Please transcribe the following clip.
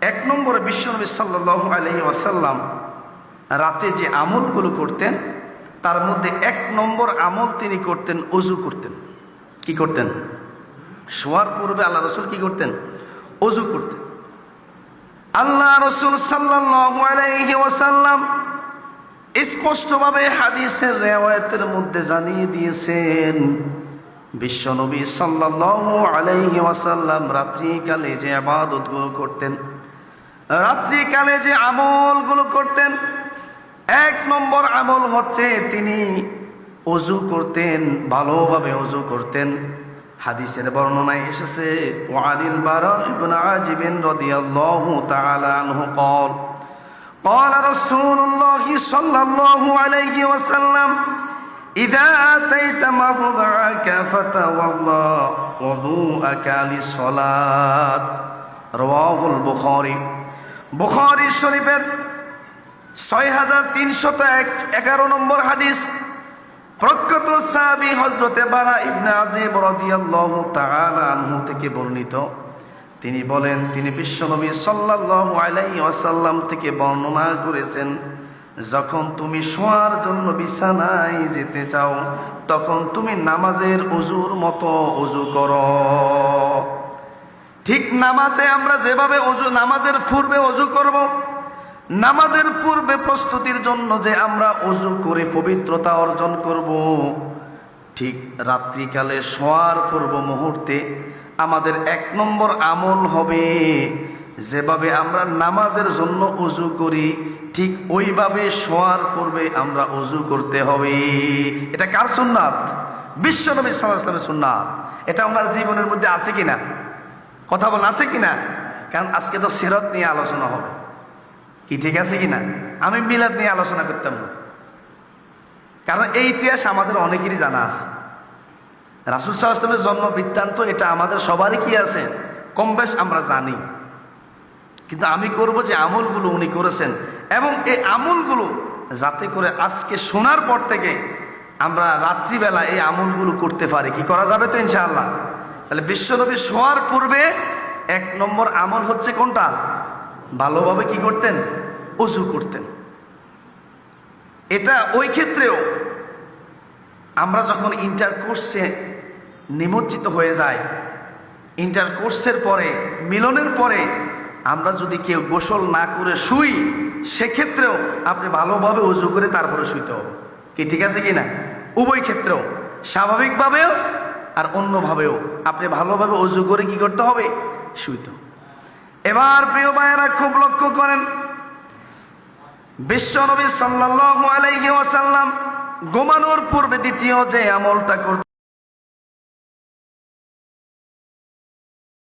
এক নম্বরে বিশ্বনবী সাল্লাহ আলহি ওয়াসাল্লাম রাতে যে আমলগুলো করতেন, তার মধ্যে এক নম্বর আমল তিনি করতেন, অজু করতেন। কি করতেন? শোয়ার পূর্বে আল্লাহ রসুল কি করতেন? অজু করতেন। আল্লাহ রসুল সাল্লাহ ওয়াসাল্লাম স্পষ্টভাবে হাদিসের রেওয়ায়তের মধ্যে জানিয়ে দিয়েছেন বিশ্বনবী সাল্লাল্লাহু আলাইহি ওয়াসাল্লাম রাত্রিকালে যে আবাদতগুলো করতেন রাত্রিকালে যে আমলগুলো করতেন এক নম্বর আমল হচ্ছে তিনি অজু করতেন ভালোভাবে অজু করতেন হাদিসের বর্ণনায় এসেছে ওয়ালিল বারা ইবনে আজিবিন রাদিয়াল্লাহু তাআলা আনহু قال قال رسول الله صلى الله عليه وسلم إذا أتيت مضجعك فتوضأ وضوءك للصلاة رواه البخاري বুখারী শরীফের ছয় হাজার তিনশত এগারো নম্বর হাদিস, প্রখ্যাত সাহাবি হজরতে বারা ইবনে আজিব রাদিয়াল্লাহু তাআলা আনহু থেকে বর্ণিত। তিনি বলেন, তিনি বিশ্বনবী সাল্লাল্লাহু আলাইহি ওয়াসাল্লাম থেকে বর্ণনা করেছেন, যখন তুমি শোয়ার জন্য বিছানায় যেতে চাও, তখন তুমি নামাজের অজুর মতো অজু করো। ঠিক নামাজে আমরা যেভাবে অজু, নামাজের পূর্বে অজু করব, নামাজের পূর্বে প্রস্তুতির জন্য যে আমরা অজু করে পবিত্রতা অর্জন করব, ঠিক রাত্রিকালে শোয়ার পূর্ব মুহূর্তে আমাদের এক নম্বর আমল হবে যেভাবে আমরা নামাজের জন্য অজু করি, ঠিক ওইভাবে শোয়ার পূর্বে আমরা অজু করতে হবে। এটা কার সুন্নাত? বিশ্বনবী সাল্লাহ ইসলামের সুন্নাত। এটা আমার জীবনের মধ্যে আছে কিনা? কথা বল আছে কিনা কারণ আজকে তো সিরত নিয়ে আলোচনা হবে। কি ঠিক আছে কিনা আমি মিলাদ নিয়ে আলোচনা করতাম। না কারণ এই ইতিহাস আমাদের অনেকেরই জানা আছে। রাসুল সাল্লামের জন্ম বৃত্তান্ত, এটা আমাদের সবারই কি আছে? কম বেশ আমরা জানি। কিন্তু আমি করব যে আমলগুলো উনি করেছেন। এবং এই আমলগুলো যাতে করে আজকে শোনার পর থেকে আমরা রাত্রিবেলা এই আমলগুলো করতে পারি। কি করা যাবে তো ইনশাআল্লাহ? তাহলে বিশ্বনবী শোয়ার পূর্বে এক নম্বর আমল হচ্ছে কোনটা? ভালোভাবে কি করতেন? অজু করতেন। এটা ওই ক্ষেত্রেও আমরা যখন ইন্টার কোর্সে নিমজ্জিত হয়ে যাই ইন্টার কোর্সের পরে, মিলনের পরে আমরা যদি কেউ গোসল না করে শুই, সেক্ষেত্রেও আপনি ভালোভাবে উজু করে তারপরে শুইতে হবে। কি ঠিক আছে কি না? উভয় ক্ষেত্রেও। স্বাভাবিকভাবেও আর অন্যভাবেও। আপনি ভালোভাবে অজু করে কি করতে হবে? শুইতে এবার প্রিয় ভাইয়েরা, খুব লক্ষ্য করেন বিশ্বনবী সাল্লাল্লাহু আলাইহি ওয়াসাল্লাম ঘুমানোর পূর্বে দ্বিতীয় যে আমলটা করতে